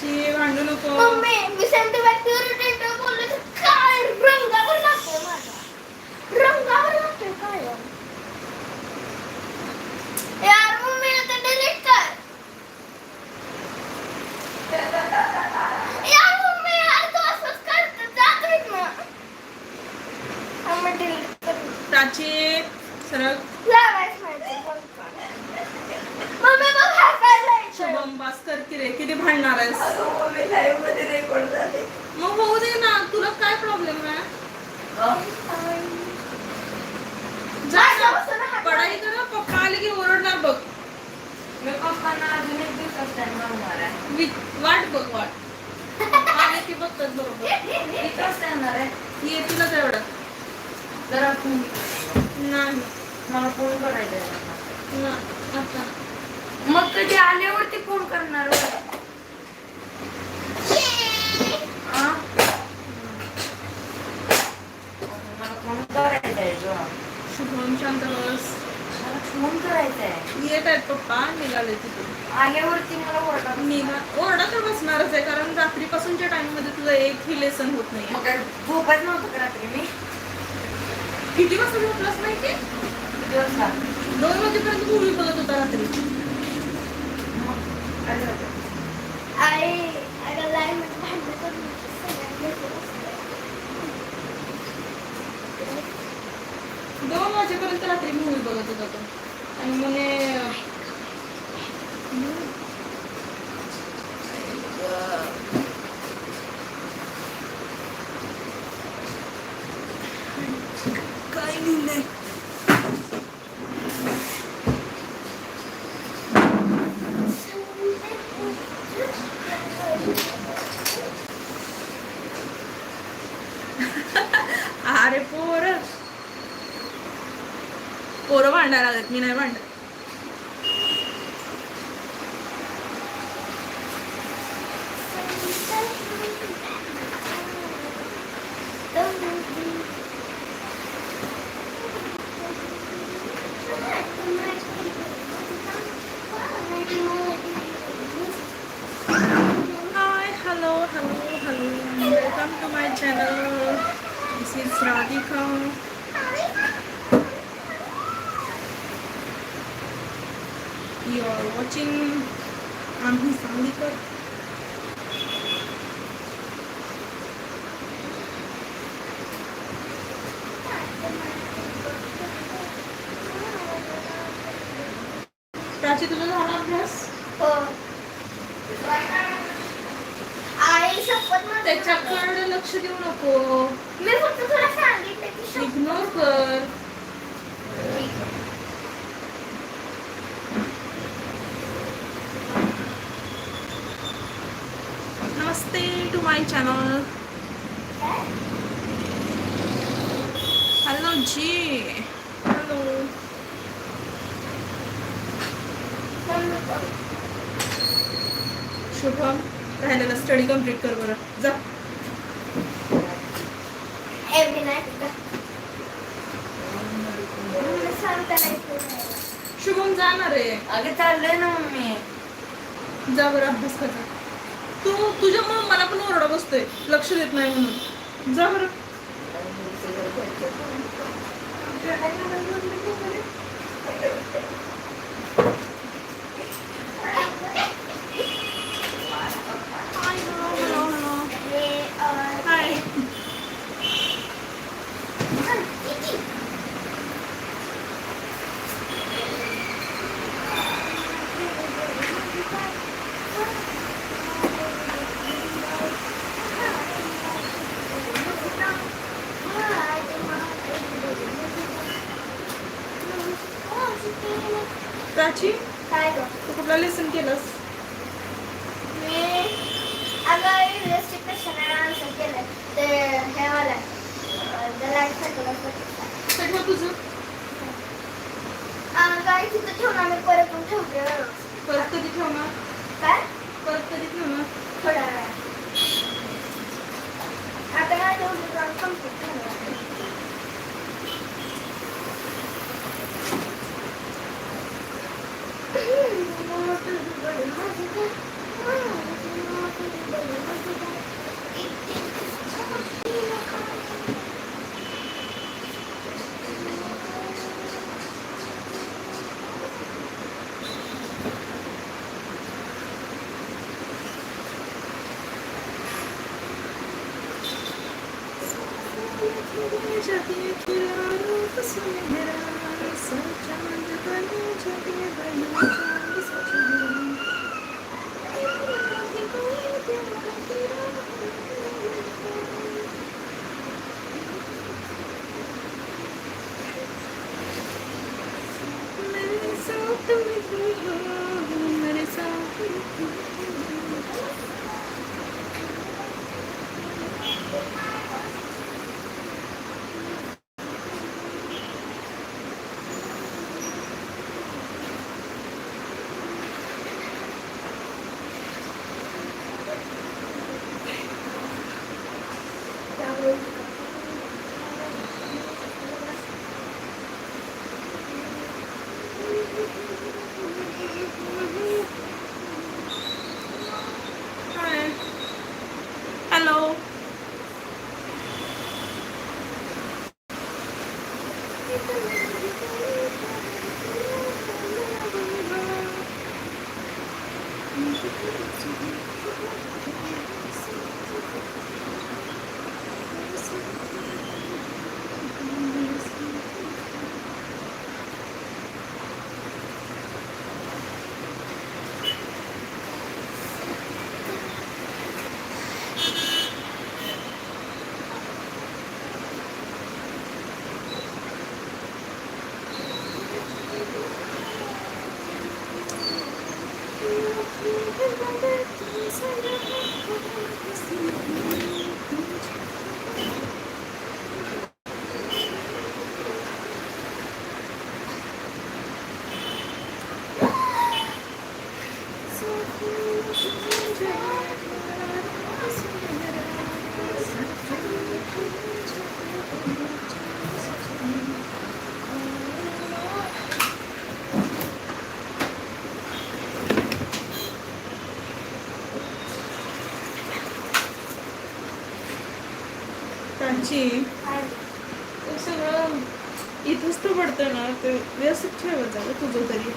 प्राची भांडू नको मम्मी मी सेंटिमेंटवर टेंटर बोलले तर काय रंगावर लागतोय माझा रंगावर लागतोय काय यार मम्मी आता डिलीट कर यार मम्मी यार तू असंच करत जात ना आम्ही डिलीट कर प्राची सरळ लावायच माहिती मम्मी बघ हा काय लाइट शुभम बास कर की रे किती भांडणार आहेस अगं मम्मी लाईव्हमध्ये रेकॉर्ड झाले मग होऊ दे ना तुला काय प्रॉब्लेम आहे जा ना. पढाई कर ना, पप्पा आले की ओरडणार बघ मी पप्पांना अजून एक दिवसात आहे. वि- वाट बघ वाट. आले की बघतात बरोबर. किती वाजता येणार आहे येतीलच एवढं. जरा फोन नाही. मला फोन करायचा आहे. ना, आता. मग कधी आल्यावरती फोन करणार? मला फोन करायचा आहे ग. शुभम शांत बस फोन करायचा आहे. येत आहेत पप्पा निघाले तिथून आल्यावरती मला ओरडा निघा. ओरडा तर बसणारच आहे कारण रात्रीपासूनच्या टाइममध्ये तुझं एकही लेसन होत नाही मग काय झोपायचं नव्हतं का रात्री? मी किती वाजता झोपलास माहिती दोन वाजेपर्यंत मूवी बघत होता रात्री. मग काय झालं? आई अगं लाईन मध्ये भांडण करून सगळ्यांना दोन वाजेपर्यंत रात्री मूवी बघत होता. तो মানে पोरं भांडायला लागत मी नाही भांडत You are watching Amhi Sanglikar. Prachi तुझा झाला अभ्यास हो आई शपथमध्ये त्याच्याकडे लक्ष देऊ नको मी फक्त तुला सांगितलं की शपथ इग्नोर कर नमस्ते my channel hello ji hello Shubham राहिलेला स्टडी कंप्लीट कर बरं. जा. शुभम जाणार आहे. अगं चाललंय ना मम्मी. जा बरं अभ्यास कर. तू तू तुझ्यामुळे मला पण ओरडा बसतोय. लक्ष देत नाही म्हणून. जा बरं. प्राची काय गं? तू कुठला लेसन केलंस? मी अगं रिअलिस्टिक क्वेश्चन आन्सर केलं ते हे वाला द लाईफ सायकल सगळं तुझं? काय तिथं ठेवून आम्ही परत पण ठेवते. परत कधी ठेवणार? काय? परत कधी ठेवणार? थोड्या सुनहरा सो चांद बन जबी प्राची ते सगळं इथंच तर पडतं ना ते व्यवस्थित ठेवत जा गं तुझं तरी.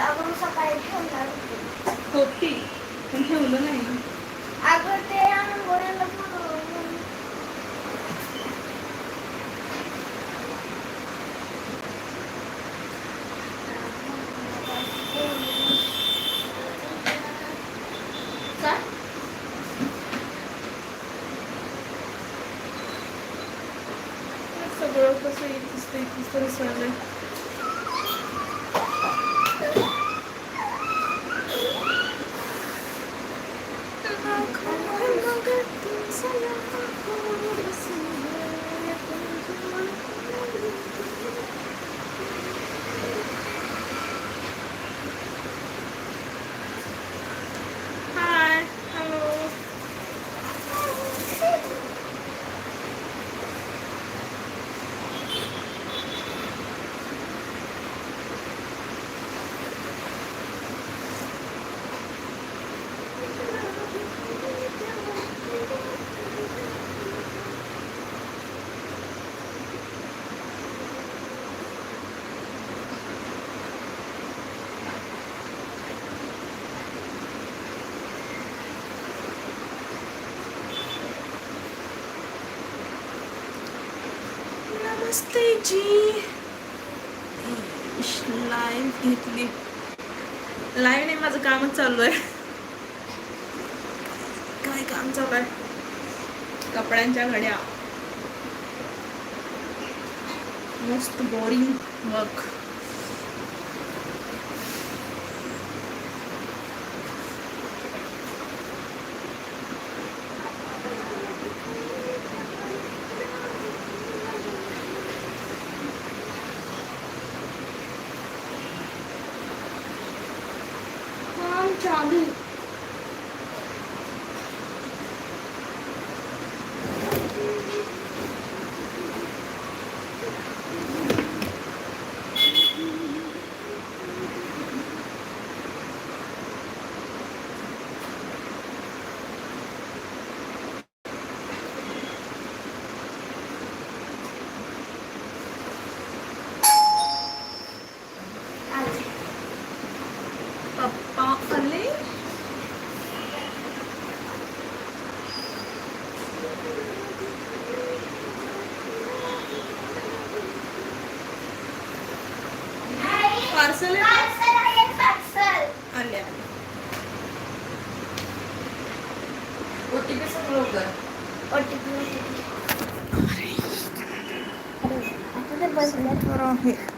अगं सकाळी ठेवणार होते. होती पण ठेवलं नाही. अगं ते आंघोळीला म्हणून काय ते सगळं कसं इथंच ते इथंच तर सगळं Hi, hello. नमस्ते जी लाईव्ह घेतली. लाईव्ह नाही माझं कामच चालू आहे. काय काम चालू आहे? कपड्यांच्या घड्या. मस्त बोरिंग वर्क काम चालू पार्सल पार्सल आहे पार्सल आले आले ओटीपी सांग लवकर ओटीपी आता तर बसल्यात तर आहे अच्छा